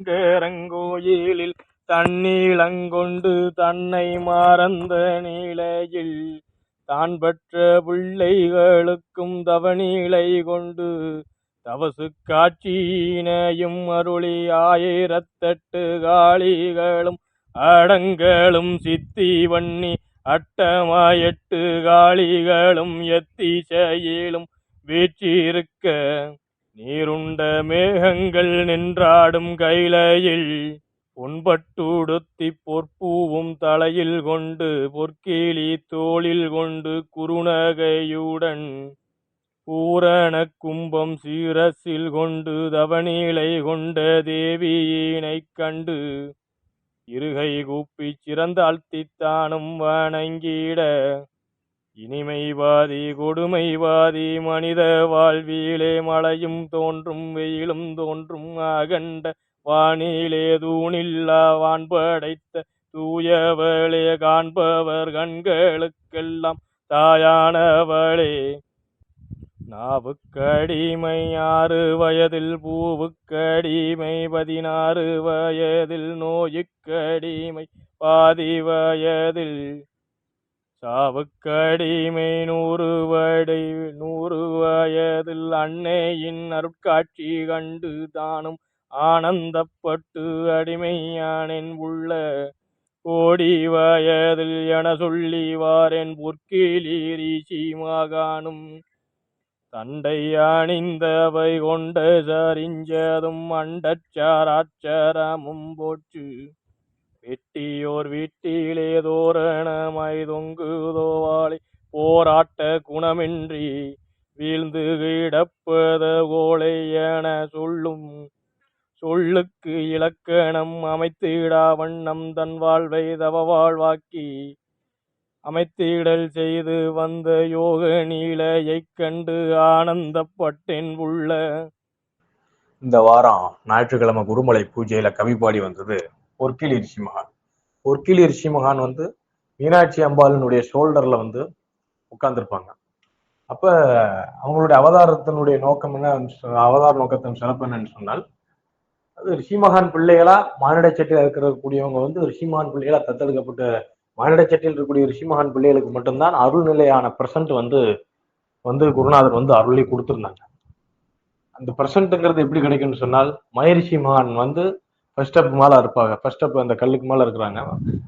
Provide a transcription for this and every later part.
கரங்கோயிலில் தன்னீளங்கொண்டு தன்னை மறந்த நிலையில் தான் பெற்ற பிள்ளைகளுக்கும் தவநீளை கொண்டு தவசு காட்சியினையும் அருளி ஆயிரத்தெட்டு காளிகளும் அடங்களும் சித்தி வண்ணி அட்டமாயெட்டு காளிகளும் எத்திசையிலும் வீற்றிருக்க நீருண்ட மேகங்கள் நின்றாடும் கைலையில் உண்பட்டுடுத்தி பொற்பூவும் தலையில் கொண்டு பொற்கீழி தோளில் கொண்டு குறுநகையுடன் பூரண கும்பம் சீரசில் கொண்டு தவநிலை கொண்ட தேவியினைக் கண்டு இருகை கூப்பிச் சிறந்தாழ்த்தித்தானும் வணங்கிட இனிமைவாதி கொடுமைவாதி மனித வாழ்வியிலே மழையும் தோன்றும் வெயிலும் தோன்றும் அகண்ட வானிலே தூணில்லா வான் படைத்த தூயவளே காண்பவர் கண்களுக்கெல்லாம் தாயானவளே. நாவுக்கடிமை ஆறு வயதில் பூவுக்கடிமை பதினாறு வயதில் நோயுக்கடிமை பாதி வயதில். சாவுக்கடிமை நூறு வடை நூறு வயதில் அன்னையின் அருட்காட்சி கண்டு தானும் ஆனந்தப்பட்டு அடிமையானேன். உள்ள கோடி வயதில் என சொல்லி வாரேன். பொற்கிளி மாகாணும் தண்டை அணிந்தவை கொண்ட சரிஞ்சதும் அண்டச்சாராச்சரமும் போற்று வெட்டியோர் வீட்டிலே தோரணமாய் தொங்குதோவாளை போராட்ட குணமின்றி வீழ்ந்து கிடப்பத கோளை என சொல்லும் சொல்லுக்கு இலக்கணம் அமைத்திடா வண்ணம் தன் வாழ்வை தவ வாழ்வாக்கி அமைத்திடல் செய்து வந்த யோக நீலையைக் கண்டு ஆனந்தப்பட்டேன் உள்ள. இந்த வாரம் ஞாயிற்றுக்கிழமை குருமலை பூஜையில கவி பாடி வந்தது. பொற்கிளி ரிஷி மகான். பொற்கிளி ரிஷி மகான் வந்து மீனாட்சி அம்பாளினுடைய ஷோல்டர்ல வந்து உட்கார்ந்துருப்பாங்க. அப்ப அவங்களுடைய அவதாரத்தினுடைய நோக்கம் என்ன? அவதார நோக்கத்தின் சிறப்பு என்னன்னு சொன்னால் அது ரிஷிமகான் பிள்ளைகளா மானிட சட்டியில் இருக்கக்கூடியவங்க வந்து ரிஷிமகான் பிள்ளைகளா தத்தெடுக்கப்பட்ட மானிட சட்டியில் இருக்கக்கூடிய ரிஷிமகான் பிள்ளைகளுக்கு மட்டும்தான் அருள்நிலையான பிரசன்ட் வந்து வந்து குருநாதர் வந்து அருளி கொடுத்துருந்தாங்க. அந்த பிரசன்ட்ங்கிறது எப்படி கிடைக்கும்னு சொன்னால் மயரிஷி மகான் வந்து ஃபர்ஸ்ட் ஸ்டெப் மேல இருப்பாங்க. ஃபர்ஸ்ட் ஸ்டெப் அந்த கல்லுக்கு மேல இருக்கிறாங்க.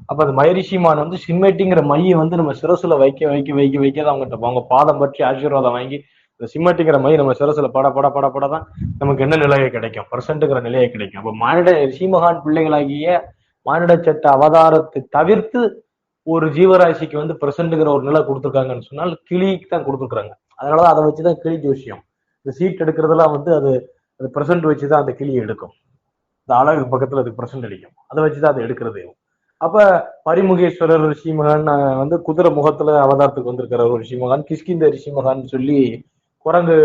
அப்ப அந்த மயரிஷிமான் வந்து சிம்மட்டிங்கிற மையை வந்து நம்ம சிரசுல வைக்க வைக்க வைக்க வைக்க தான் அவங்ககிட்ட அவங்க பாதம் பற்றி ஆசீர்வாதம் வாங்கி இந்த சிம்மட்டிங்கிற மை நம்ம சிரசுல பட பட பட பட தான் நமக்கு என்ன நிலையை கிடைக்கும்? பர்சன்ட்டுங்கிற நிலையை கிடைக்கும். அப்போ மானிட ரிஷிமகான் பிள்ளைகளாகிய மானிட சட்ட அவதாரத்தை தவிர்த்து ஒரு ஜீவராசிக்கு வந்து பிரசன்ட்டுங்கிற ஒரு நிலை கொடுத்துருக்காங்கன்னு சொன்னால் கிளிக்கு தான் கொடுத்துருக்காங்க அதனாலதான் அதை வச்சுதான் கிளி ஜோசியம் இந்த சீட் எடுக்கிறதுலாம் வந்து அது அது பிரசன்ட் வச்சுதான் அந்த கிளி எடுக்கும். இந்த அழகு பக்கத்துல அதுக்கு பிரசன்ட் அடிக்கும். அதை வச்சுதான் அது எடுக்கிறதே. அப்ப பரிமுகேஸ்வரர் ரிஷிமகான் வந்து குதிரை முகத்துல அவதாரத்துக்கு வந்திருக்கிற ஒரு ரிஷிமகான் கிஷ்கிந்த ரிஷிமகான் சொல்லி குரங்கு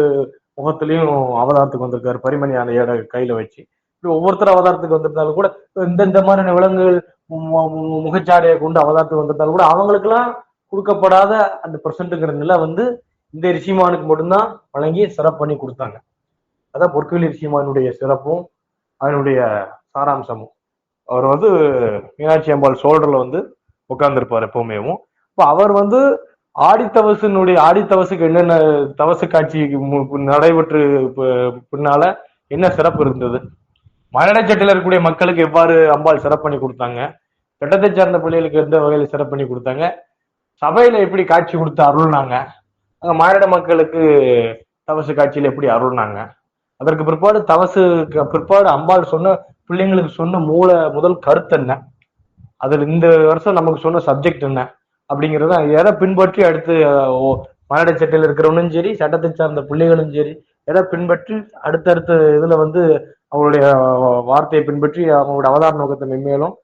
முகத்திலையும் அவதாரத்துக்கு வந்திருக்காரு. பரிமணி அந்த ஏட கையில வச்சு. இப்படி ஒவ்வொருத்தர் அவதாரத்துக்கு வந்திருந்தாலும் கூட இந்த இந்த மாதிரியான விலங்குகள் மு- முகச்சாடையை கொண்டு அவதாரத்துக்கு வந்திருந்தாலும் கூட அவங்களுக்கெல்லாம் கொடுக்கப்படாத அந்த பிரசன்ட்டுங்கிற நிலை வந்து இந்த ரிஷிமானுக்கு மட்டும்தான் வழங்கி சிறப்பு பண்ணி கொடுத்தாங்க. அதான் பொற்கொல்லி ரிஷிமானுடைய சிறப்பும் அதனுடைய சாராம்சமும் அவர் வந்து மீனாட்சி அம்பாள் சோல்டர்ல வந்து உட்கார்ந்துருப்பார் எப்பவுமேவும். இப்போ அவர் வந்து ஆடித்தவசினுடைய ஆடித்தவசுக்கு என்னென்ன தவசு காட்சி நடைபெற்று பின்னால என்ன சிறப்பு இருந்தது? மரணச்சட்டில் இருக்கக்கூடிய மக்களுக்கு எவ்வாறு அம்பாள் சிறப்பு பண்ணி கொடுத்தாங்க? திட்டத்தை சார்ந்த பிள்ளைகளுக்கு எந்த வகையில சிறப்பு பண்ணி கொடுத்தாங்க? சபையில எப்படி காட்சி கொடுத்து அருள்னாங்க? அங்க மானிட மக்களுக்கு தவசு காட்சியில எப்படி அருள்னாங்க? அதற்கு பிற்பாடு தவசுக்கு பிற்பாடு அம்பாள் சொன்ன பிள்ளைங்களுக்கு சொன்ன மூல முதல் கருத்து என்ன? அதில் இந்த வருஷம் நமக்கு சொன்ன சப்ஜெக்ட் என்ன? அப்படிங்கிறத எதை பின்பற்றி அடுத்து மானிட சட்டையில் இருக்கிறவனும் சரி சட்டத்தை சார்ந்த பிள்ளைகளும் சரி எதை பின்பற்றி அடுத்தடுத்த இதுல வந்து அவங்களுடைய வார்த்தையை பின்பற்றி அவங்களோட அவதார நோக்கத்தை மென்மேலும்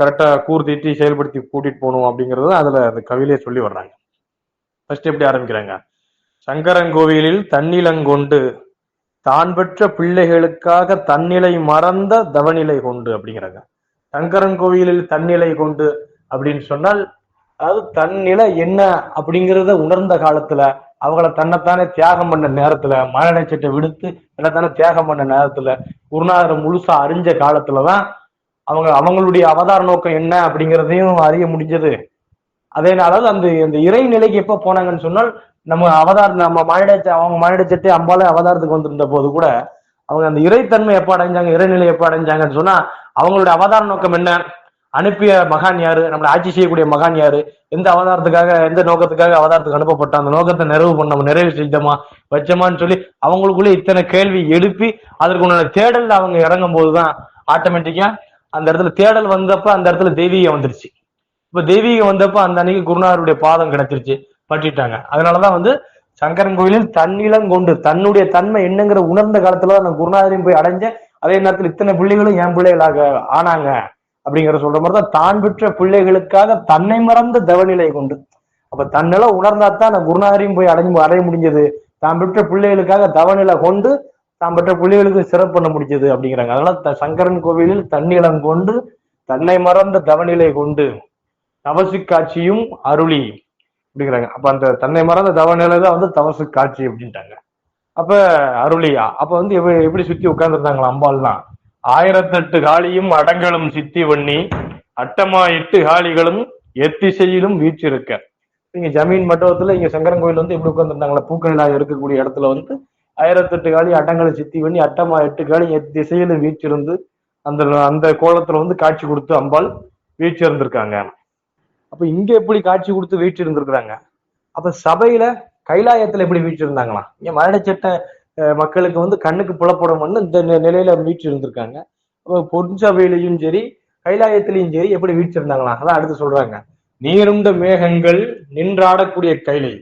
கரெக்டா கூர்த்திட்டு செயல்படுத்தி கூட்டிட்டு போகணும் அப்படிங்கறது அதுல அந்த கவியிலே சொல்லி வர்றாங்க. ஃபர்ஸ்ட் எப்படி ஆரம்பிக்கிறாங்க? சங்கரன் கோவிலில் தன்னிலங்கொண்டு தான் பெற்ற பிள்ளைகளுக்காக தன்னிலை மறந்த தவநிலை கொண்டு அப்படிங்கிறாங்க. சங்கரன் கோவிலில் தன்னிலை கொண்டு அப்படின்னு சொன்னால் அதாவது தன்னிலை என்ன அப்படிங்கிறத உணர்ந்த காலத்துல அவங்கள தன்னைத்தானே தியாகம் பண்ண நேரத்துல மரணச்சட்டை விடுத்து தன்னைத்தானே தியாகம் பண்ண நேரத்துல குருநாதரை முழுசா அறிஞ்ச காலத்துலதான் அவங்க அவங்களுடைய அவதார நோக்கம் என்ன அப்படிங்கிறதையும் அறிய முடிஞ்சது. அதே அந்த அந்த இறை நிலைக்கு எப்ப போனாங்கன்னு சொன்னால் நம்ம அவதார் நம்ம மானிட அவங்க மானிட சட்டை அம்பாலே அவதாரத்துக்கு வந்திருந்த போது கூட அவங்க அந்த இறைத்தன்மை எப்ப அடைஞ்சாங்க இறைநிலை எப்ப அடைஞ்சாங்கன்னு சொன்னா அவங்களுடைய அவதார நோக்கம் என்ன? அனுப்பிய மகான் யாரு? நம்மளை ஆட்சி செய்யக்கூடிய மகான் யாரு? எந்த அவதாரத்துக்காக எந்த நோக்கத்துக்காக அவதாரத்துக்கு அனுப்பப்பட்ட அந்த நோக்கத்தை நிறைவு பண்ண நிறைவு செஞ்சோமா வச்சோமான்னு சொல்லி அவங்களுக்குள்ளே இத்தனை கேள்வி எழுப்பி அதற்கு உண்டான தேடல்ல அவங்க இறங்கும் போதுதான் ஆட்டோமேட்டிக்கா அந்த இடத்துல தேடல் வந்தப்ப அந்த இடத்துல தெய்வீகம் வந்துருச்சு. இப்ப தெய்வீகம் வந்தப்ப அந்த அன்னைக்கு குருநாதருடைய பாதம் கிடைச்சிருச்சு பற்றிட்டாங்க. அதனாலதான் வந்து சங்கரன் கோயிலில் தன்னிலம் கொண்டு தன்னுடைய தன்மை என்னங்கிற உணர்ந்த காலத்துல நான் குருநாதரையும் போய் அடைஞ்சேன். அதே நேரத்தில் இத்தனை பிள்ளைகளும் என் பிள்ளைகளாக ஆனாங்க அப்படிங்கிற சொல்ற மாதிரி தான் தான் பெற்ற பிள்ளைகளுக்காக தன்னை மறந்த தவநிலை கொண்டு. அப்ப தன்னில உணர்ந்தாத்தான் அந்த நான் குருநாதரையும் போய் அடைஞ்சு அடைய முடிஞ்சது. தான் பெற்ற பிள்ளைகளுக்காக தவநிலை கொண்டு தான் பெற்ற பிள்ளைகளுக்கு சிறப்பு பண்ண முடிஞ்சது அப்படிங்கிறாங்க. அதனால த- சங்கரன் கோவிலில் தன்னிலம் கொண்டு தன்னை மறந்த தவநிலை கொண்டு தவசு காட்சியும் அருளி அப்படிங்கிறாங்க. அப்ப அந்த தன்னை மறந்த தவ தான் வந்து தவசு காட்சி அப்படின்ட்டாங்க. அப்ப அருளியா? அப்ப வந்து எப்படி எப்படி சுத்தி உட்கார்ந்துருந்தாங்களா அம்பாள்லாம்? ஆயிரத்தெட்டு காளியும் அடங்களும் சித்தி வண்ணி அட்டமா எட்டு காளிகளும் எத்திசையிலும் வீச்சிருக்க இங்க ஜமீன் மண்டபத்துல இங்க சங்கரன் கோயில் வந்து எப்படி உட்கார்ந்துருந்தாங்களா? பூக்கணிலா இருக்கக்கூடிய இடத்துல வந்து ஆயிரத்தெட்டு காளி அட்டங்களை சித்தி பண்ணி அட்டமா எட்டு காளி எத்திசையிலும் வீச்சிருந்து அந்த அந்த கோலத்துல வந்து காட்சி கொடுத்து அம்பாள் வீச்சிருந்திருக்காங்க அப்ப இங்க எப்படி காட்சி கொடுத்து வீற்றிருந்திருக்கிறாங்க? அப்ப சபையில கைலாயத்துல எப்படி வீற்றிருந்தாங்களாம் இங்க மரணச்சட்ட அஹ், மக்களுக்கு வந்து கண்ணுக்கு புலப்படும் இந்த நிலையில நிலையில வீற்றிருந்திருக்காங்க. அப்ப பொன்சபையிலையும் சரி கைலாயத்திலையும் சரி எப்படி வீற்றிருந்தாங்களாம் அதான் அடுத்து சொல்றாங்க. நீருண்ட மேகங்கள் நின்றாடக்கூடிய கைலை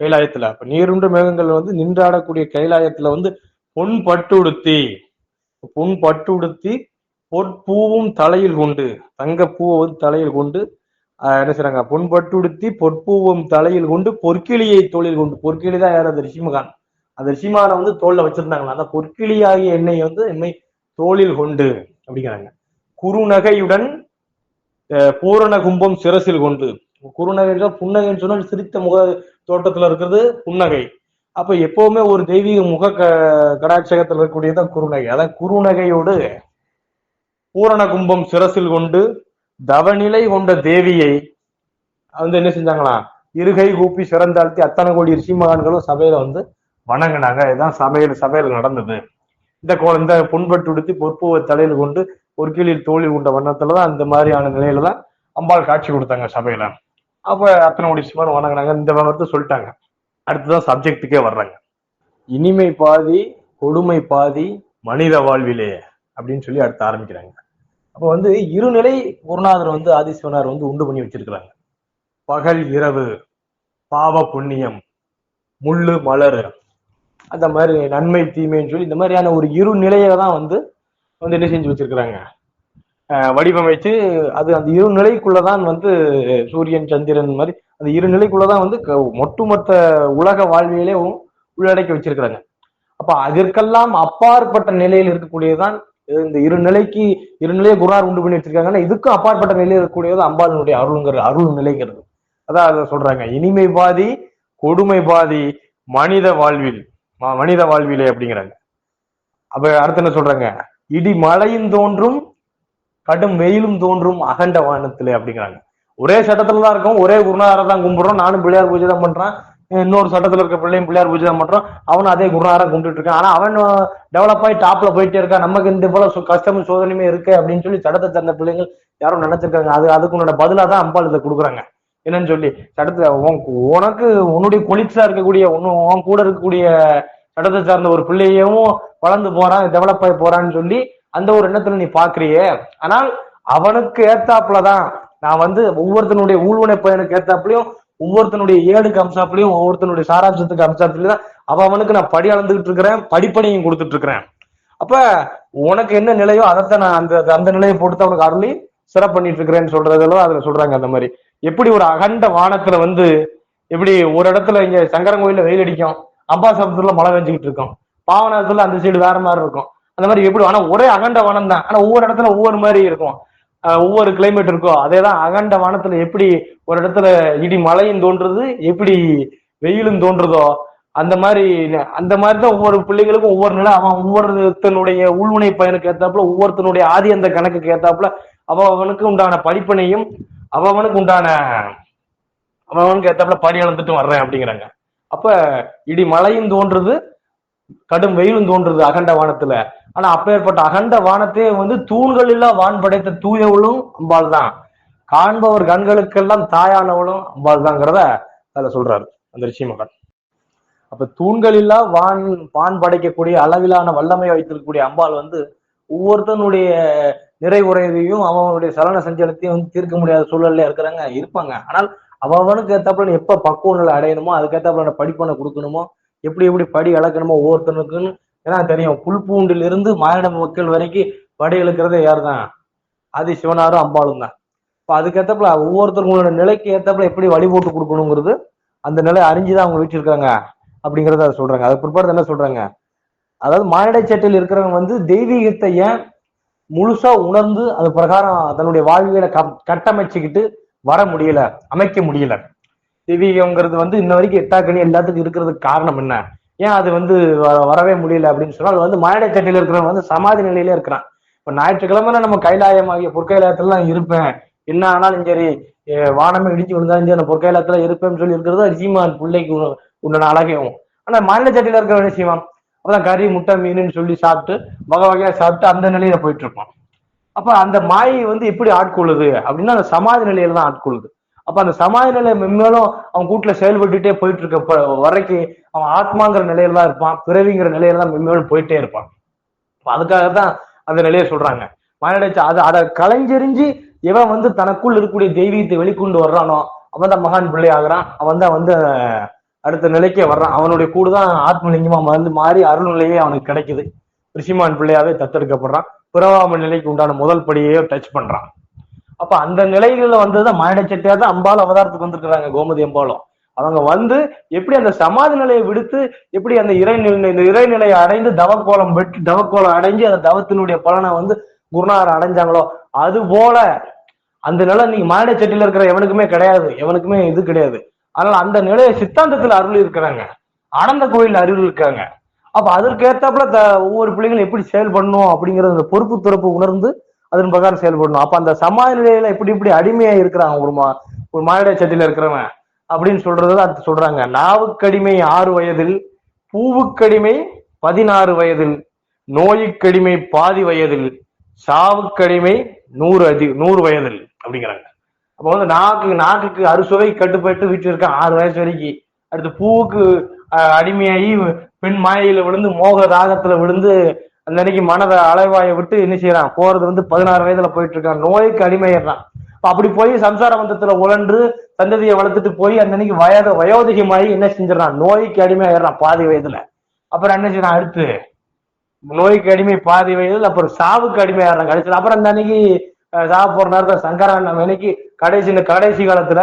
கைலாயத்துல. அப்ப நீருண்ட மேகங்கள் வந்து நின்றாடக்கூடிய கைலாயத்துல வந்து பொன் பட்டுடுத்தி பொன் பட்டுடுத்தி பொற்பூவும் தலையில் கொண்டு தங்க பூவை வந்து தலையில் கொண்டு என்ன செய்றாங்க? பொன் பொற்பூவம் பொற்பூவும் தலையில் கொண்டு பொற்கிளியை தோளில் கொண்டு பொற்கிளி தான் யார்? அந்த ரிஷிமகான். அந்த ரிஷிமானை வந்து தோல்ல வச்சிருந்தாங்களா அந்த பொற்கிளி ஆகிய எண்ணெயை வந்து என்னை தோளில் கொண்டு அப்படிங்கிறாங்க. குறுநகையுடன் அஹ், பூரண கும்பம் சிரசில் கொண்டு. குறுநகை புன்னகைன்னு சொன்னால் சிரித்த முக தோட்டத்துல இருக்கிறது புன்னகை. அப்ப எப்பவுமே ஒரு தெய்வீக முக க கடாட்சகத்தில் இருக்கக்கூடியதான் குறுநகை. அதான் குறுநகையோடு பூரண கும்பம் சிரசில் கொண்டு தவநிலை கொண்ட தேவியை வந்து என்ன செஞ்சாங்களாம் இருகை கூப்பி சிறந்தாழ்த்தி அத்தனை கோடி ரிஷிமகான்களும் சபையில வந்து வணங்கினாங்க. இதுதான் சபையில் சபையில் நடந்தது. இந்த கோ இந்த புண்பட்டு உடுத்தி தலையில் கொண்டு ஒரு கீழில் தோழி கொண்ட வண்ணத்துலதான் அந்த மாதிரியான நிலையில தான் அம்பாள் காட்சி கொடுத்தாங்க சபையில. அப்ப அத்தனை கோடி ரிஷிமான் வணங்கினாங்க. இந்த விவரத்தை சொல்லிட்டாங்க. அடுத்ததான் சப்ஜெக்டுக்கே வர்றாங்க. இனிமை பாதி கொடுமை பாதி மனித வாழ்விலே அப்படின்னு சொல்லி அடுத்து ஆரம்பிக்கிறாங்க. அப்ப வந்து இருநிலை குருநாதர் வந்து ஆதிசிவனார் வந்து உண்டு பண்ணி வச்சிருக்கிறாங்க. பகல் இரவு பாவ புண்ணியம் முள்ளு மலர் அந்த மாதிரி நன்மை தீமைன்னு சொல்லி இந்த மாதிரியான ஒரு இரு நிலையை தான் வந்து வந்து என்ன செஞ்சு வச்சிருக்கிறாங்க? அஹ் வடிவமைச்சு அது அந்த இரு நிலைக்குள்ளதான் வந்து சூரியன் சந்திரன் மாதிரி அந்த இரு நிலைக்குள்ளதான் வந்து க- ஒட்டுமொத்த உலக வாழ்வியலே உள்ளடக்கி வச்சிருக்கிறாங்க. அப்ப அதற்கெல்லாம் அப்பாற்பட்ட நிலையில் இருக்கக்கூடியதுதான் இந்த இரு நிலைக்கு இரு நிலையை குருநார் உண்டு பண்ணி வச்சிருக்காங்கன்னா இதுக்கும் அப்பாற்பட்ட நிலையில் இருக்கக்கூடியது அம்பாளினுடைய அருள்ங்கிற அருள் நிலைங்கிறது அதான் அதை சொல்றாங்க. இனிமை பாதி கொடுமை பாதி மனித வாழ்வில் மனித வாழ்விலே அப்படிங்கிறாங்க. அப்ப அடுத்து என்ன சொல்றாங்க? இடி மழையும் தோன்றும் கடும் வெயிலும் தோன்றும் அகண்ட வானத்திலே அப்படிங்கிறாங்க. ஒரே சட்டத்துல தான் இருக்கும் ஒரே குருநாதரை தான் கும்பிடுறோம் நானும் பிள்ளையார் பூஜை தான் பண்றேன் இன்னொரு சட்டத்துல இருக்க பிள்ளையும் பிள்ளையார் பூஜை தான் பண்றோம். அவனும் அதே குருநாதரை கும்பிட்டு இருக்கான். ஆனா அவன் டெவலப் ஆகி டாப்ல போயிட்டே இருக்கான். நமக்கு இந்த போல கஷ்டமும் சோதனையுமே இருக்கு அப்படின்னு சொல்லி சட்டத்தை சார்ந்த பிள்ளைங்கள் யாரும் நினைச்சிருக்காங்க. அது அதுக்கு உன்னோட பதிலா தான் அம்பாள் இதை கொடுக்குறாங்க. என்னன்னு சொல்லி சட்டத்துல உன்- உனக்கு உன்னுடைய கொலிக்ஸா இருக்கக்கூடிய உன்னு- உன் கூட இருக்கக்கூடிய சட்டத்தை சார்ந்த ஒரு பிள்ளையையும் வளர்ந்து போறான் டெவலப் ஆகி போறான்னு சொல்லி அந்த ஒரு எண்ணத்துல நீ பாக்குறியே. ஆனால் அவனுக்கு ஏத்தாப்புலதான் நான் வந்து ஒவ்வொருத்தனுடைய ஊழ்வனை பையனுக்கு ஏத்தாப்புலயும் ஒவ்வொருத்தனுடைய ஏடுக்கு அம்சாப்புலயும் ஒவ்வொருத்தனுடைய சாராம்சத்துக்கு அம்சாப்புலயும் தான் அவன் அவனுக்கு நான் படி அளந்துகிட்டு இருக்கிறேன் படிப்பனையும் கொடுத்துட்டு இருக்கிறேன். அப்ப உனக்கு என்ன நிலையோ அதைத்தான் நான் அந்த அந்த நிலையை போட்டு அவனுக்கு அருளி சிறப்பு பண்ணிட்டு இருக்கிறேன்னு சொல்றதெல்லாம் அதுல சொல்றாங்க அந்த மாதிரி. எப்படி ஒரு அகண்ட வானத்துல வந்து எப்படி ஒரு இடத்துல இங்க சங்கரன் வெயில் அடிக்கும் அம்பா அம்பாசபுரத்துல மழை பெஞ்சுக்கிட்டு இருக்கும் பாவநாதத்துல அந்த சைடு வேற மாதிரி இருக்கும். அந்த மாதிரி எப்படி ஆனா ஒரே அகண்ட வானம் தான் ஆனா ஒவ்வொரு இடத்துல ஒவ்வொரு மாதிரி இருக்கும். ஒவ்வொரு கிளைமேட் இருக்கும் அதேதான் அகண்ட வானத்துல எப்படி ஒரு இடத்துல இடி மழையும் தோன்றுறது எப்படி வெயிலும் தோன்றுதோ அந்த மாதிரி அந்த மாதிரி தான் ஒவ்வொரு பிள்ளைகளுக்கும் ஒவ்வொரு நிலை. அவன் ஒவ்வொருத்தனுடைய உள்வினை பயனுக்கு ஏத்தாப்புல ஒவ்வொருத்தனுடைய ஆதி அந்த கணக்குக்கு ஏத்தாப்புல அவனுக்கு உண்டான படிப்பினையும் அவனுக்கு உண்டான அவன் அவனுக்கு ஏத்தாப்புல படி அளந்துட்டு வர்றேன் அப்படிங்கிறாங்க. அப்ப இடி மழையும் தோன்றுது கடும் வெயிலும் தோன்றுது அகண்ட வானத்துல. ஆனா அப்பேற்பட்ட அகண்ட வானத்தையே வந்து தூண்கள் இல்லா வான் படைத்த தூயவளும் அம்பாள் தான் காண்பவர் கண்களுக்கெல்லாம் தாயானவளும் அம்பாள் தாங்கிறத அதுல சொல்றாரு அந்த ரிஷி மகன். அப்ப தூண்கள் இல்லா வான் வான் படைக்கக்கூடிய அளவிலான வல்லமை வைத்திருக்கக்கூடிய அம்பாள் வந்து ஒவ்வொருத்தனுடைய நிறைவுறையதையும் அவனுடைய சலன சஞ்சலத்தையும் வந்து தீர்க்க முடியாத சூழல்ல இருக்கிறாங்க இருப்பாங்க. ஆனால் அவனுக்கு ஏத்தாப்புல எப்ப பக்குவங்களை அடையணுமோ அதுக்கேத்தாப்புல படிப்பனை கொடுக்கணுமோ எப்படி எப்படி படி அளக்கணுமோ ஒவ்வொருத்தனுக்குன்னு. ஏன்னா தெரியும் புல்பூண்டில் இருந்து மானிட மக்கள் வரைக்கும் படி இழுக்கிறதே யார் தான் ஆதி சிவனாரும் அம்பாலும் தான். இப்போ அதுக்கேற்றப்பல ஒவ்வொருத்தருங்களோட நிலைக்கு ஏற்றப்பல எப்படி வழிபோட்டு கொடுக்கணுங்கிறது அந்த நிலை அறிஞ்சுதான் அவங்க வச்சிருக்காங்க அப்படிங்கிறத அதை சொல்றாங்க. அதை பிற்பாடு என்ன சொல்றாங்க? அதாவது மானிட சேட்டையில் இருக்கிறவங்க வந்து தெய்வீகத்தை ஏன் முழுசா உணர்ந்து அது பிரகாரம் தன்னுடைய வாழ்வியலை க- கட்டமைச்சுக்கிட்டு வர முடியல அமைக்க முடியல. தெய்வீகம்ங்கிறது வந்து இன்ன வரைக்கும் எட்டாக்கணி எல்லாத்துக்கும் இருக்கிறதுக்கு காரணம் என்ன? ஏன் அது வந்து வ- வரவே முடியல அப்படின்னு சொன்னா அது வந்து மாயடை சேட்டில் இருக்கிறவங்க வந்து சமாதி நிலையில இருக்கிறான். இப்ப ஞாயிற்றுக்கிழமை நம்ம கைலாயமாகிய பொற்கைலாயத்துல நான் இருப்பேன். என்ன ஆனாலும் சரி வானமே இடிச்சு விழுந்தாலும் சரி நான் பொற்கைலாயத்துல இருப்பேன்னு சொல்லி இருக்கிறது சீமான் பிள்ளைக்கு உ- உண்டான அழகையும் ஆனா மாநில சட்டியில இருக்கிற என்ன செய்வான்? அப்பதான் கறி முட்டை மீனுன்னு சொல்லி சாப்பிட்டு வகை வகையா சாப்பிட்டு அந்த நிலையில போயிட்டு இருப்பான் அப்ப அந்த மாயை வந்து எப்படி ஆட்கொள்ளுது? அப்படின்னா அந்த சமாதி நிலையில தான் ஆட்கொள்ளுது. அப்ப அந்த சமாதி நிலை மென்மேலும் அவன் கூட்டுல செயல்பட்டுட்டே போயிட்டு இருக்க வரைக்கும் அவன் ஆத்மாங்கிற நிலையில தான் இருப்பான் பிறவிங்கிற நிலையில தான் மென்மேலும் போயிட்டே இருப்பான். அதுக்காக தான் அந்த நிலையை சொல்றாங்க. மானிட அதை அதை கலைஞ்செறிஞ்சு இவன் வந்து தனக்குள் இருக்கக்கூடிய தெய்வீகத்தை வெளிக்கொண்டு வர்றானோ அவன் தான் மகான் பிள்ளை ஆகுறான். அவன் தான் வந்து அடுத்த நிலைக்கே வர்றான். அவனுடைய கூடு தான் ஆத்மலிங்கமா வந்து மாறி அருள்நிலையே அவனுக்கு கிடைக்குது. ரிஷிமான் பிள்ளையாவே தத்தெடுக்கப்படுறான். பிறவாம நிலைக்கு உண்டான முதல் படியையோ டச் பண்றான். அப்ப அந்த நிலைகள்ல வந்ததுதான் மானிட சட்டியா தான் அம்பாள் அவதாரத்துக்கு வந்திருக்கிறாங்க கோமதி அம்பாலும் அவங்க வந்து எப்படி அந்த சமாதி நிலையை விடுத்து எப்படி அந்த இறை இந்த இறைநிலையை அடைந்து தவக்கோலம் வெட்டி தவக்கோலம் அடைஞ்சு அந்த தவத்தினுடைய பலனை வந்து குருநாதர் அடைஞ்சாங்களோ அது போல அந்த நிலை நீங்க மானிட சட்டியில இருக்கிற எவனுக்குமே கிடையாது எவனுக்குமே இது கிடையாது. அதனால அந்த நிலையை சித்தாந்தத்துல அருள் இருக்கிறாங்க. அனந்த கோயில் அருள் இருக்காங்க. அப்ப அதற்கு ஏத்தாப்புல த- ஒவ்வொரு பிள்ளைகளும் எப்படி செயல்படணும் அப்படிங்கறது அந்த பொறுப்பு துறப்பு உணர்ந்து அதன் பிரகாரம் செயல்படணும். அப்ப அந்த சமாய நிலையில இப்படி இப்படி அடிமையா இருக்கிறாங்க ஒரு மா ஒரு மானிட சட்டியில இருக்கிறவன் அப்படின்னு சொல்றது அது சொல்றாங்க. நாவுக்கடிமை ஆறு வயதில் பூவுக்கடிமை பதினாறு வயதில் நோய்க்கடிமை பாதி வயதில் சாவுக்கடிமை நூறு அதி நூறு வயதில் அப்படிங்கிறாங்க. அப்போ வந்து நாக்கு நாக்குக்கு அறுசுவை கட்டுப்பட்டு வீட்டில் இருக்க ஆறு வயசு வரைக்கும் அடுத்து பூவுக்கு அடிமையாகி பெண் மாயையில விழுந்து மோக ராகத்துல விழுந்து அந்த அன்னைக்கு மனதை அலைவாயை விட்டு என்ன செய்யறான்? போறது வந்து பதினாறு வயதுல போயிட்டு இருக்கான் நோய்க்கு அடிமையிடுறான் அப்படி போய் சம்சார பந்தத்துல உழன்று சந்ததியை வளர்த்துட்டு போய் அந்த அன்னைக்கு வயது வயோதிகமாகி என்ன செஞ்சிடறான்? நோய்க்கு அடிமையாயிடுறான் பாதி வயதுல. அப்புறம் என்ன செய்யறான்? அடுத்து நோய்க்கு அடிமை பாதி வயதில் அப்புறம் சாவுக்கு அடிமையாடுறான் கடைசியில். அப்புறம் அந்த அன்னைக்கு சாவு போற நேரத்தில் சங்கரன் நம்ம அன்னைக்கு கடைசி இந்த கடைசி காலத்துல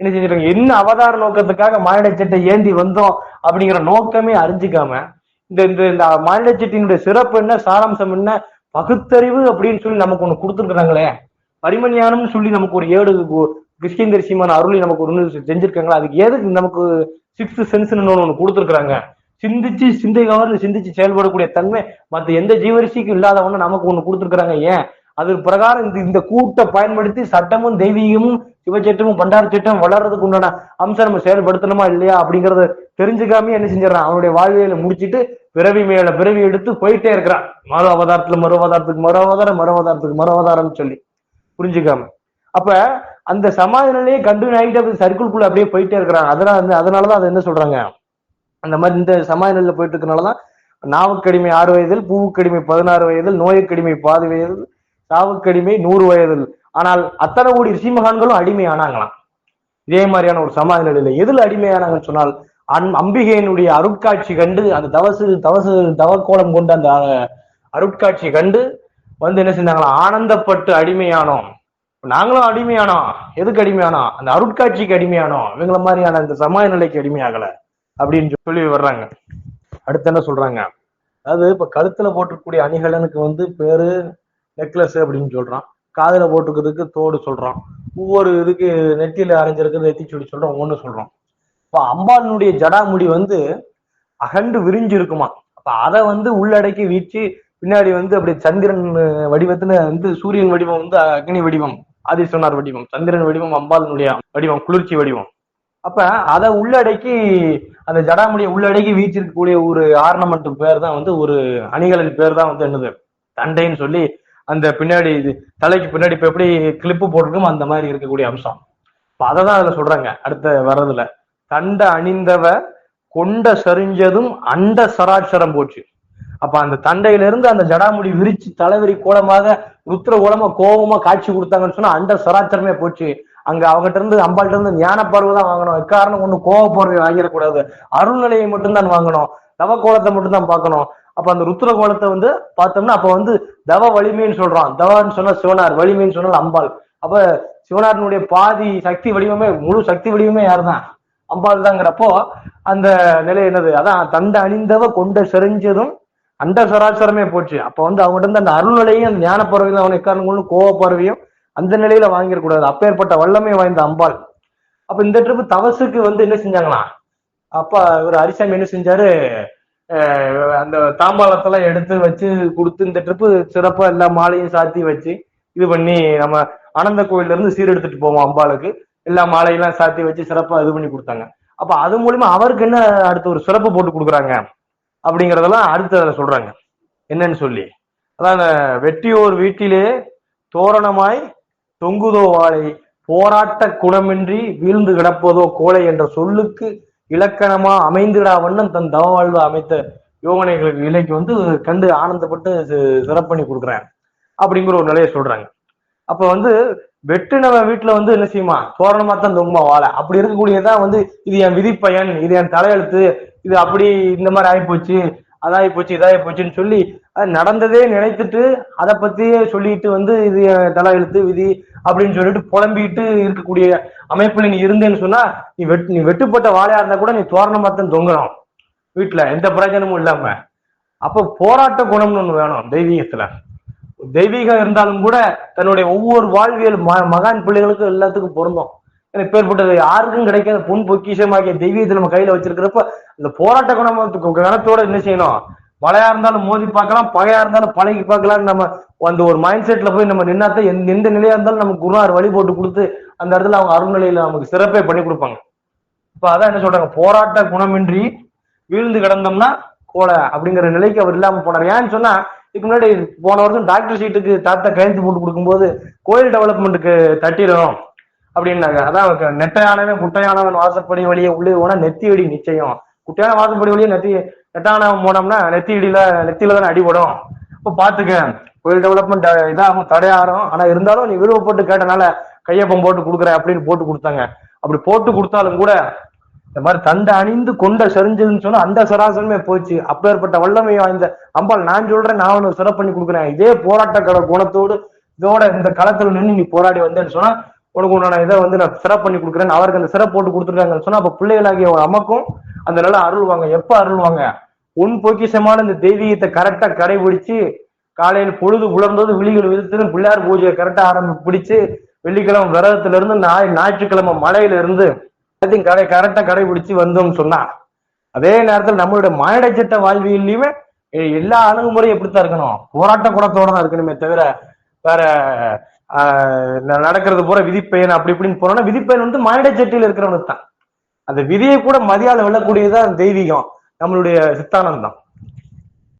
என்ன செஞ்சிருக்காங்க? என்ன அவதார நோக்கத்துக்காக மானிட சட்டை ஏந்தி வந்தோம் அப்படிங்கிற நோக்கமே அறிஞ்சிக்காம இந்த இந்த இந்த மாநில சட்டியினுடைய சிறப்பு என்ன சாராம்சம் என்ன பகுத்தறிவு அப்படின்னு சொல்லி நமக்கு ஒண்ணு கொடுத்துருக்குறாங்களே. பரிமஞானம்னு சொல்லி நமக்கு ஒரு ஏடு கு- கிருஷ்ணேந்திர சீமான் அருளி நமக்கு ஒன்று செஞ்சிருக்காங்களா. அதுக்கு எதுக்கு நமக்கு சிக்ஸ்த் சென்ஸ்னு ஒண்ணு கொடுத்துருக்காங்க சிந்திச்சு சிந்தை கவர்ந்து சிந்திச்சு செயல்படக்கூடிய தன்மை மத்த எந்த ஜீவரிசிக்கும் இல்லாத ஒண்ணு நமக்கு ஒண்ணு கொடுத்துருக்காங்க ஏன்? அது பிரகாரம் இந்த இந்த கூட்டை பயன்படுத்தி சட்டமும் தெய்வீகமும் சிவச்சட்டமும் பண்டார சட்டம் வளர்றதுக்கு உண்டான அம்சம் நம்ம செயல்படுத்தணுமா இல்லையா அப்படிங்கறத தெரிஞ்சுக்காம என்ன செஞ்சிடறான். அவனுடைய வாழ்வியலை முடிச்சிட்டு பிறவி மேல பிறவி எடுத்து போயிட்டே இருக்கிறான். மறு அவதாரத்துல மறு அவதாரத்துக்கு மறு அவதாரம் மறு அவதாரத்துக்கு மறு அவதாரம்னு சொல்லி. புரிஞ்சுக்காம. அப்ப அந்த சமாதி நிலையை கண்டினியூ ஆகிட்டு அப்படி சர்க்கிள்குள்ள அப்படியே போயிட்டே இருக்கிறாங்க அதனால வந்து அதனாலதான் அதை என்ன சொல்றாங்க? அந்த மாதிரி இந்த சமாதி நிலையில போயிட்டு இருக்கனாலதான் நாவுக்கடிமை ஆறு வயதில் பூவுக்கடிமை பதினாறு வயதில் நோயக்கடிமை பாதி வயதில் சாவுக்கடிமை நூறு வயதில். ஆனால் அத்தனை கோடி ரிஷிமகான்களும் அடிமை ஆனாங்களாம் இதே மாதிரியான ஒரு சமாதி நிலையில எதுல அடிமையானாங்கன்னு சொன்னால் அன் அம்பிகையினுடைய அருட்காட்சி கண்டு அந்த தவசு தவசு தவக்கோலம் கொண்டு அந்த அருட்காட்சி கண்டு வந்து என்ன செஞ்சாங்களா ஆனந்தப்பட்டு அடிமையானோம். நாங்களும் அடிமையானோம். எதுக்கு அடிமையானோம்? அந்த அருட்காட்சிக்கு அடிமையானோம். இவங்கள மாதிரியான இந்த சமாதி நிலைக்கு அடிமையாகல. அப்படின்னு சொல்லி வர்றாங்க அடுத்து என்ன சொல்றாங்க? அதாவது இப்ப கழுத்துல போட்டிருக்கக்கூடிய அணிகலனுக்கு வந்து பேரு நெக்லஸ் அப்படின்னு சொல்றான். காதுல போட்டுக்கிறதுக்கு தோடு சொல்றோம் ஒவ்வொரு இதுக்கு நெத்தியில அரைஞ்சிருக்கிறது நெத்திச்சுடி சொல்றோம் ஒவ்வொன்று சொல்றோம் இப்போ அம்பாளினுடைய ஜடாமுடி வந்து அகண்டு விரிஞ்சு இருக்குமா அப்ப அதை வந்து உள்ளடக்கி வீச்சு பின்னாடி வந்து அப்படி சந்திரன் வடிவத்துல வந்து சூரியன் வடிவம் வந்து அக்னி வடிவம் ஆதிசனார் வடிவம் சந்திரன் வடிவம் அம்பாளினுடைய வடிவம் குளிர்ச்சி வடிவம். அப்ப அதை உள்ளடக்கி அந்த ஜடாமுடியை உள்ளடக்கி வீச்சிருக்கக்கூடிய ஒரு ஆர்னமெண்ட் பேர் தான் வந்து ஒரு அணிகளின் பேர் தான் வந்து என்னது? தண்டைன்னு சொல்லி அந்த பின்னாடி இது தலைக்கு பின்னாடி இப்ப எப்படி கிளிப்பு போட்டிருக்கோம் அந்த மாதிரி இருக்கக்கூடிய அம்சம். இப்ப அதை தான் அதுல சொல்றாங்க அடுத்த வர்றதுல. தண்ட அணிந்தவ கொண்ட சரிஞ்சதும் அண்ட சராட்சரம் போச்சு. அப்ப அந்த தண்டையில இருந்து அந்த ஜடாமுடி விரிச்சு தலைவரி கோலமாக ருத்ர கோலமா கோபமா காட்சி கொடுத்தாங்கன்னு சொன்னா அண்ட சராச்சரமே போச்சு. அங்க அவங்ககிட்ட இருந்து அம்பாள்கிட்ட இருந்து ஞான பார்வை தான் வாங்கணும். எக்காரணம் ஒண்ணு கோவ பார்வை வாங்கிடக்கூடாது. அருள்நிலையை மட்டும்தான் வாங்கணும். தவ கோலத்தை மட்டும்தான் பார்க்கணும். அப்ப அந்த ருத்ர கோலத்தை வந்து பார்த்தோம்னா அப்ப வந்து தவ வலிமைன்னு சொல்றான். தவன்னு சொன்னா சிவனார் வலிமைன்னு சொன்னால் அம்பாள். அப்ப சிவனாரினுடைய பாதி சக்தி வடிவமே முழு சக்தி வடிவமே யார்தான்? அம்பாள் தாங்கிறப்போ அந்த நிலை என்னது? அதான் தண்டை அணிந்தவ கொண்ட செறிஞ்சதும் அந்த சராசரமே போச்சு. அப்ப வந்து அவங்ககிட்ட இருந்து அந்த அருள்நிலையும் அந்த ஞான பறவையும் அவனை காரணங்களும் கோவ பறவையும் அந்த நிலையில வாங்கிடக்கூடாது அப்பேற்பட்ட வல்லமை வாய்ந்த அம்பாள். அப்ப இந்த ட்ரிப்பு தவசுக்கு வந்து என்ன செஞ்சாங்களாம்? அப்ப இவர் ஹரிசாமி என்ன செஞ்சாரு? அந்த தாம்பாளத்தெல்லாம் எடுத்து வச்சு கொடுத்து இந்த ட்ரிப்பு சிறப்பா எல்லா மாலையும் சாத்தி வச்சு இது பண்ணி நம்ம ஆனந்த கோயில்ல இருந்து சீர் எடுத்துட்டு போவோம் அம்பாளுக்கு. எல்லா மாலையெல்லாம் சாத்தி வச்சு சிறப்பா இது பண்ணி கொடுத்தாங்க. அப்ப அது மூலியமா அவருக்கு என்ன அடுத்து ஒரு சிறப்பு போட்டு கொடுக்குறாங்க? அப்படிங்கறதெல்லாம் அடுத்து அதில் சொல்றாங்க. என்னன்னு சொல்லி. அதான் வெட்டியோர் வீட்டிலே தோரணமாய் தொங்குதோ வாழை போராட்ட குணமின்றி வீழ்ந்து கிடப்பதோ கோலை என்ற சொல்லுக்கு இலக்கணமா அமைந்திடா வண்ணம் தன் தவ வாழ்வு அமைத்த யோகனைகளுக்கு இலைக்கு வந்து கண்டு ஆனந்தப்பட்டு சிறப்பு பண்ணி கொடுக்குறேன் அப்படிங்கிற ஒரு நிலையை சொல்றாங்க. அப்ப வந்து வெட்டுனவன் வீட்டுல வந்து என்ன செய்யுமா? தோரணமா தான் தொங்குமா வாழை? அப்படி இருக்கக்கூடியதான் வந்து இது என் விதிப்பயன் இது என் தலையெழுத்து இது அப்படி இந்த மாதிரி ஆகிப்போச்சு அதாகி போச்சு இதாகி போச்சுன்னு சொல்லி அது நடந்ததே நினைத்துட்டு அதை பத்தியே சொல்லிட்டு வந்து இது என் தலையெழுத்து விதி அப்படின்னு சொல்லிட்டு புலம்பிட்டு இருக்கக்கூடிய அமைப்புல நீ இருந்தேன்னு சொன்னா நீ வெட் நீ வெட்டுப்பட்ட வாழையா இருந்தா கூட நீ தோரணமா தான் தொங்கணும். வீட்டுல எந்த பிரயோஜனமும் இல்லாம. அப்ப போராட்ட குணம்னு ஒண்ணு வேணும் தெய்வீகத்துல. தெய்வீகம் இருந்தாலும் கூட தன்னுடைய ஒவ்வொரு வாழ்வியல் ம- மகான் பிள்ளைகளுக்கும் எல்லாத்துக்கும் பொருந்தும். ஏன்னா இப்பேற்பட்டது யாருக்கும் கிடைக்காத பொன் பொக்கிஷமாகிய தெய்வீகத்தை நம்ம கையில வச்சிருக்கிறப்ப இந்த போராட்ட குணம் கணத்தோட என்ன செய்யணும்? மழையா இருந்தாலும் மோதி பார்க்கலாம் பகையா இருந்தாலும் பழகி பார்க்கலாம். நம்ம அந்த ஒரு மைண்ட் செட்ல போய் நம்ம நின்னாத்த எந்த எந்த நிலையா இருந்தாலும் நமக்கு குருவார் வழி போட்டு கொடுத்து அந்த இடத்துல அவங்க அருள்நிலையில நமக்கு சிறப்பே பண்ணி கொடுப்பாங்க. இப்ப அதான் என்ன சொல்றாங்க? போராட்ட குணமின்றி வீழ்ந்து கிடந்தோம்னா கோலை அப்படிங்கிற நிலைக்கு அவர் இல்லாம போனார். ஏன்னு சொன்னா இதுக்கு முன்னாடி போன வருஷம் டாக்டர் சீட்டுக்கு தாத்தா கையெழுத்து போட்டு கொடுக்கும்போது கோயில் டெவலப்மெண்ட்டுக்கு தட்டிடணும் அப்படின்னாங்க. அதான் நெட்டையானவன் குட்டையானவன் வாசப்படி வழியே உள்ளே போனா நெத்தி அடி நிச்சயம். குட்டையான வாசப்படி வழியே நெத்தி நெட்டானவன் போனோம்னா நெத்தி அடியில நெத்தியில தான் அடிபடும். இப்ப பாத்துக்க கோயில் டெவலப்மெண்ட் இதாகும் தடையாறும் ஆனா இருந்தாலும் நீ விருப்பப்பட்டு கேட்டனால கையப்பம் போட்டு கொடுக்குற அப்படின்னு போட்டு கொடுத்தாங்க. அப்படி போட்டு கொடுத்தாலும் கூட இந்த மாதிரி தண்டை அணிந்து கொண்ட செறிஞ்சதுன்னு சொன்னா அந்த சராசரமே போச்சு. அப்பேற்பட்ட வல்லமை வாய்ந்த அம்பாள் நான் சொல்றேன் நான் உனக்கு சிறப்பு பண்ணி கொடுக்குறேன். இதே போராட்ட கட குணத்தோடு இதோட இந்த களத்துல நின்று நீ போராடி வந்தேன்னு சொன்னா உனக்கு உன்னான இதை வந்து நான் சிறப்பு பண்ணி கொடுக்குறேன். அவருக்கு அந்த சிறப்பு போட்டு கொடுத்துருக்காங்கன்னு சொன்னா அப்ப பிள்ளைகளாகிய ஒரு அந்த நிலை அருள்வாங்க. எப்ப அருள்வாங்க? உன் பொக்கிஷமான இந்த தெய்வீகத்தை கரெக்டா கடைபிடிச்சு காலையில் பொழுது உலர்ந்தது விழிகள் விழுத்து பிள்ளையார் பூஜையை கரெக்டா ஆரம்பி பிடிச்சு வெள்ளிக்கிழமை விரதத்துல இருந்து ஞாயிற்றுக்கிழமை மலையில இருந்து எல்லாத்தையும் கடை கரெக்டா கடைபிடிச்சு வந்தோம்னு சொன்னா அதே நேரத்தில் நம்மளுடைய மானிடச்சட்ட வாழ்வியல்லையுமே எல்லா அணுகுமுறையும் எப்படித்தான் இருக்கணும்? போராட்ட குணத்தோட தான் இருக்கணுமே தவிர வேற ஆஹ், நடக்கிறது பூரா விதிப்பயன் அப்படி இப்படின்னு போனோம்னா விதிப்பயன் வந்து மானிடச்சட்டியில் இருக்கிறவனுக்கு தான் அந்த விதியை கூட மதியால விழக்கூடியதுதான் தெய்வீகம். நம்மளுடைய சித்தானந்தம்